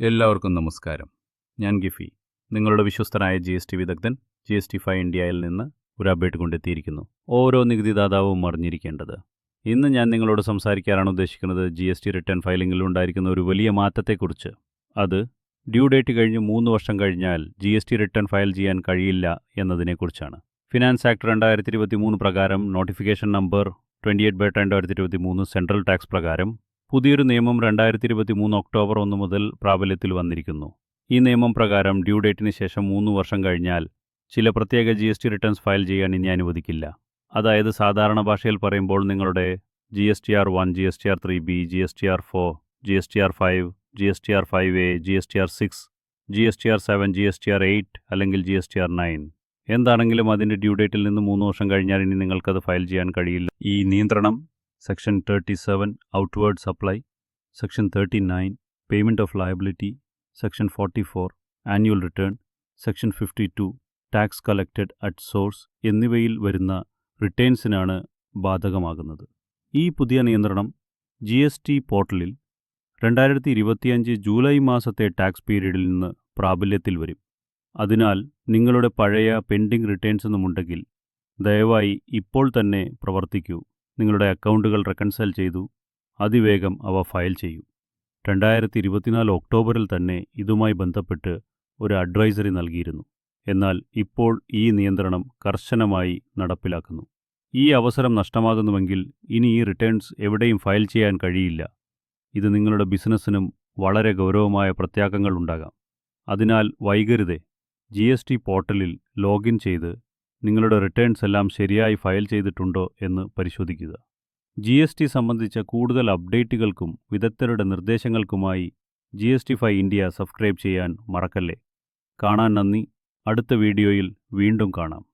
എല്ലാവർക്കും നമസ്കാരം. ഞാൻ ഗിഫി. നിങ്ങളുടെ വിശ്വസ്തനായ ജി എസ് ടി വിദഗ്ധൻ G S T five India നിന്ന് ഒരു അപ്ഡേറ്റ് കൊണ്ടെത്തിയിരിക്കുന്നു. ഓരോ നികുതിദാതാവും അറിഞ്ഞിരിക്കേണ്ടത്. ഇന്ന് ഞാൻ നിങ്ങളോട് സംസാരിക്കാനാണ് ഉദ്ദേശിക്കുന്നത് ജി എസ് ടി റിട്ടേൺ ഫയലിംഗിൽ ഉണ്ടായിരിക്കുന്ന ഒരു വലിയ മാറ്റത്തെക്കുറിച്ച്. അത് ഡ്യൂ ഡേറ്റ് കഴിഞ്ഞ് മൂന്ന് വർഷം കഴിഞ്ഞാൽ G S T return file ചെയ്യാൻ കഴിയില്ല എന്നതിനെക്കുറിച്ചാണ്. ഫിനാൻസ് ആക്ട് രണ്ടായിരത്തി ഇരുപത്തി മൂന്ന് പ്രകാരം notification number twenty eight by രണ്ടായിരത്തി ഇരുപത്തി മൂന്ന് സെൻട്രൽ ടാക്സ് പ്രകാരം പുതിയൊരു നിയമം രണ്ടായിരത്തി ഇരുപത്തി മൂന്ന് ഒക്ടോബർ ഒന്ന് മുതൽ പ്രാബല്യത്തിൽ വന്നിരിക്കുന്നു ഈ നിയമം പ്രകാരം ഡ്യൂ ഡേറ്റിന് ശേഷം മൂന്ന് വർഷം കഴിഞ്ഞാൽ ചില പ്രത്യേക G S T returns file ചെയ്യാൻ ഇനി അനുവദിക്കില്ല അതായത് സാധാരണ ഭാഷയിൽ പറയുമ്പോൾ നിങ്ങളുടെ G S T R one G S T R three B G S T R four G S T R five G S T R five A G S T R six G S T R seven G S T R eight അല്ലെങ്കിൽ G S T R nine എന്താണെങ്കിലും അതിന്റെ due ഡേറ്റിൽ നിന്ന് മൂന്ന് വർഷം കഴിഞ്ഞാൽ ഇനി നിങ്ങൾക്കത് file ചെയ്യാൻ കഴിയില്ല ഈ നിയന്ത്രണം supply section thirty nine payment of liability section forty four annual return section fifty two tax collected at source എന്നിവയിൽ വരുന്ന റിട്ടേൺസിനാണ് ബാധകമാകുന്നത്. ഈ പുതിയ നിയന്ത്രണം ജി എസ് ടി പോർട്ടലിൽ രണ്ടായിരത്തി ഇരുപത്തിയഞ്ച് ജൂലൈ മാസത്തെ ടാക്സ് പീരീഡിൽ നിന്ന് പ്രാബല്യത്തിൽ വരും. അതിനാൽ നിങ്ങളുടെ പഴയ പെൻഡിംഗ് റിട്ടേൺസ് ഒന്നുമുണ്ടെങ്കിൽ ദയവായി ഇപ്പോൾ തന്നെ പ്രവർത്തിക്കൂ. നിങ്ങളുടെ അക്കൗണ്ടുകൾ റെക്കൺസൈൽ ചെയ്തു. അതിവേഗം അവ ഫയൽ ചെയ്യൂ. രണ്ടായിരത്തി ഇരുപത്തിനാല് ഒക്ടോബറിൽ തന്നെ ഇതുമായി ബന്ധപ്പെട്ട് ഒരു അഡ്വൈസറി നൽകിയിരുന്നു. എന്നാൽ ഇപ്പോൾ ഈ നിയന്ത്രണം കർശനമായി നടപ്പിലാക്കുന്നു. ഈ അവസരം നഷ്ടമാകുന്നുവെങ്കിൽ ഇനി ഈ റിട്ടേൺസ് എവിടെയും ഫയൽ ചെയ്യാൻ കഴിയില്ല. ഇത് നിങ്ങളുടെ ബിസിനസ്സിനും വളരെ ഗൗരവമായ പ്രത്യാഘങ്ങൾ ഉണ്ടാകാം. അതിനാൽ വൈകരുതേ. ജി എസ് ടി പോർട്ടലിൽ ലോഗിൻ ചെയ്ത് നിങ്ങളുടെ റിട്ടേൺസ് എല്ലാം ശരിയായി ഫയൽ ചെയ്തിട്ടുണ്ടോ എന്ന് പരിശോധിക്കുക. ജി എസ് ടി സംബന്ധിച്ച കൂടുതൽ അപ്ഡേറ്റുകൾക്കും വിദഗ്ധരുടെ നിർദ്ദേശങ്ങൾക്കുമായി G S T phi India subscribe ചെയ്യാൻ മറക്കല്ലേ. കാണാൻ നന്ദി. അടുത്ത വീഡിയോയിൽ വീണ്ടും കാണാം.